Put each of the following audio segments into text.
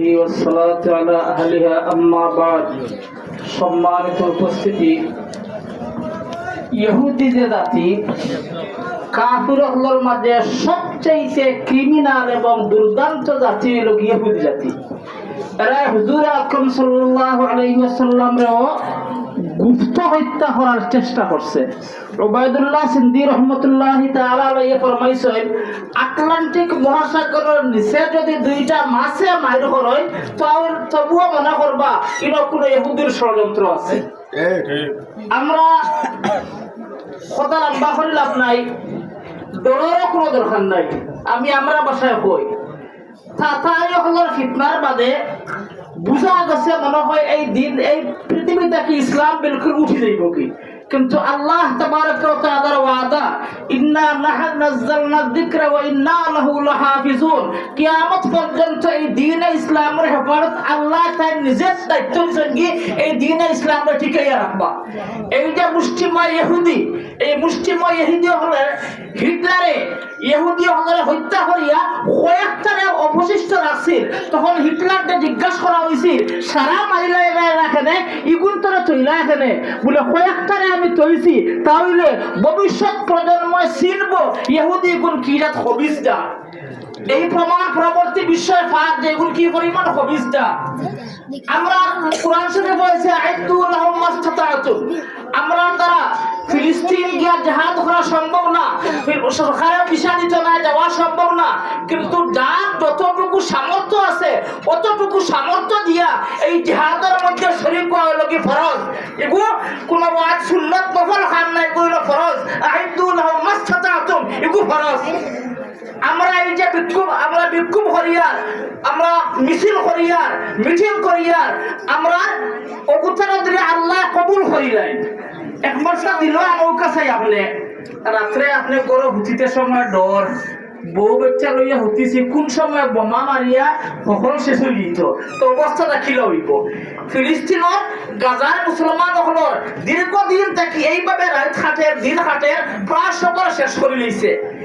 والصلاة على أهلها أما بعد সম্মানিত উপস্থিতি ইহুদি যে জাতি কাফিরগুলোর মাঝে সবচেয়ে ক্রিমিনাল এবং দুর্দান্ত জাতি হলো ইহুদি জাতি এরা হুজুর আকরম সাল্লাল্লাহু আলাইহি ওয়াসাল্লামরেও গুপ্ত হত্যা করার চেষ্টা করছে। ওবায়দুল্লাহ সিন্দি রহমতুল্লাহ আলাইহি ফরমাইছেন আটলান্টিক মহাসাগরের নিচে যদি দুইটা মাছে মাইর হয় তবুও মনে করবা ইনো কোনো ইহুদির ষড়যন্ত্র আছে। আমরা কথা লম্বা করে লাভ নাই ডরেরও কোনো দরকার নাই। আমি আমরা বাসায় হলোর ফিতনার বাদে বুঝা গেছে মনে হয় এই দিন, এই পৃথিবীতে কি ইসলাম বিলকুল উঠি যাইব কি? কিন্তু আল্লাহ ওয়াদা, ইন্না ওয়া ইন্না লাহু লাহাফিজুন। কিয়ামত পর্যন্ত এই ইসলামের হেফাজত আল্লাহ তার নিজের দায়িত্ব সঙ্গে এই রাখবা এই যে মুষ্টিময় ইহুদি, এই মুষ্টিময় ইহুদি হলে হিটলারে ইহুদি হলে হত্যা করিয়া কয়েকটারে রাখছিল তখন হিটলারকে জিজ্ঞাসা করা হয়েছিল সারা মারিলাই রাখেনে ইগুন তোরা তৈলা এখানে বলে, কয়েকটারে আমি তৈছি তাহলে ভবিষ্যৎ প্রজন্ময় চিনব, ইহুদি গুণ কি জাত হবিস দা এই প্রমাণ পরবর্তী বিষয় ফাঁক যে এগুলো কি পরিমাণ হবিস আমরা কোরআন শরীফে বলেছে আইদুল্লাহ মাস্তাতাতুম আমরা দ্বারা ফিলিস্তিন গিয়া জাহাজ করা সম্ভব না। সরকারের দিশা দিতে না যাওয়া সম্ভব না। কিন্তু যার যতটুকু সামর্থ্য আছে, অতটুকু সামর্থ্য দিয়া এই জেহাদের মধ্যে শরীর করা কি ফরজ? এগুলো কোনো ওয়াজ, সুন্নত নফল খান না এগুলো ফরজ। আইদুল্লাহ মাস্তাতাতুম এগুলো ফরজ। আমরা এই যে বিক্ষোভ, আমরা বিক্ষোভ আমরা মিছিল মিটিং করিয়ার, আমরা দিলে আল্লাহ কবুল এক দিল আমার কাছে আপনি। রাত্রে আপনি গরু সময় ডর বউ লইয়া কোন সময় বোমা মারিয়া সকল শেষ হয়ে দিত তো অবস্থাটা কি লইব ফিলিস্তিনত গাজার মুসলমান সকলের দীর্ঘদিন থাকি এইভাবে রাত খাটের দিন খাটের প্রায় সকল শেষ করে লইছে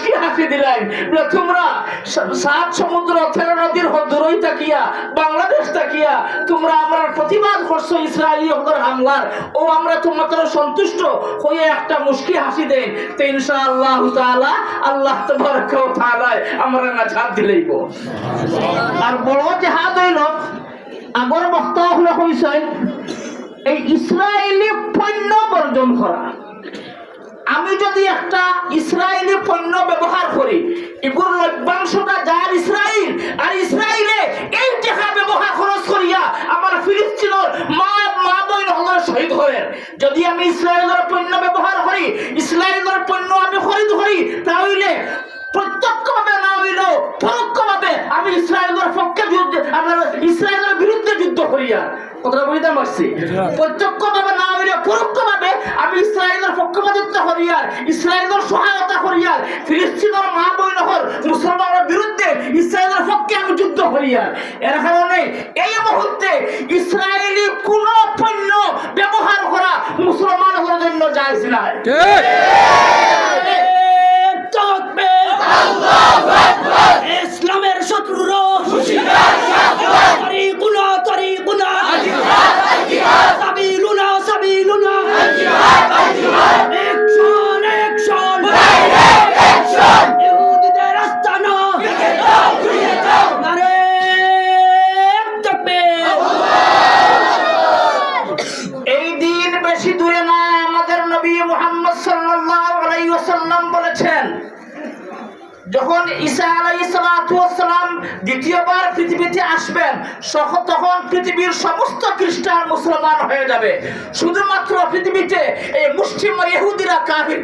মুশকি হাসি দিলাম তোমরা সাত সমুদ্র, তেরো নদীর দূরই তাকিয়া বাংলাদেশ তাকিয়া তোমরা আমরা প্রতিবাদ করছ ইসরায়েলি হলর হামলার। ও, আমরা তোমাদের সন্তুষ্ট হয়ে একটা মুশকি হাসি দেন তো ইনশাআল্লাহ তাআলা, আল্লাহ তাবারাকা তাআলা আমরা না ছাড় দিলেইব আর বড় জেহাদ হইল, আগর বক্তা হলে কইছেন এই ইসরায়েলি পণ্য বর্জন করা। আমি যদি একটা ইসরায়েলি পণ্য ব্যবহার করি এগুলোর লভ্যাংশটা যার ইসরায়েল আর ইসরায়েলে এই টাকা ব্যবহার খরচ করিয়া আমার ফিলিস্তিনের মা মা শহীদ যদি আমি ইসরায়েলের পণ্য ব্যবহার করি ইসরায়েলের পণ্য আমি খরিদ করি তাহলে প্রত্যক্ষভাবে না হইলেও পরোক্ষভাবে আমি ইসরায়েলের পক্ষে যুদ্ধ আমার ইসরায়েলের বিরুদ্ধে যুদ্ধ করিয়া। কথাটা বুঝতে পারছি? প্রত্যক্ষভাবে না হইলে পরোক্ষভাবে আমি ইসরায়েলের পক্ষপাতিত্ব করিয়ার ইসরায়েলের সহায়তা করিয়ার ফিলিস্তিনের মা বোন হল মুসলমানের বিরুদ্ধে ইসরায়েলের পক্ষে আমি যুদ্ধ করিয়ার। এর কারণে এই মুহূর্তে ইসরায়েলি কোন পণ্য ব্যবহার করা মুসলমানের জন্য যাইছে না ইসলামের শত্রুরা তরিকুনা বেশি দূরে না, আমাদের নবী মুহাম্মদ সাল্লাল্লাহু আলাইহি ওয়াসাল্লাম বলেছেন, যখন ঈসা ওয়াসসালাম দ্বিতীয়বার পৃথিবীতে আসবেন তখন পৃথিবীর সমস্ত খ্রিস্টান মুসলমান হয়ে যাবে। শুধুমাত্র পৃথিবীতে এই মুসলিম ইহুদিরা কাফির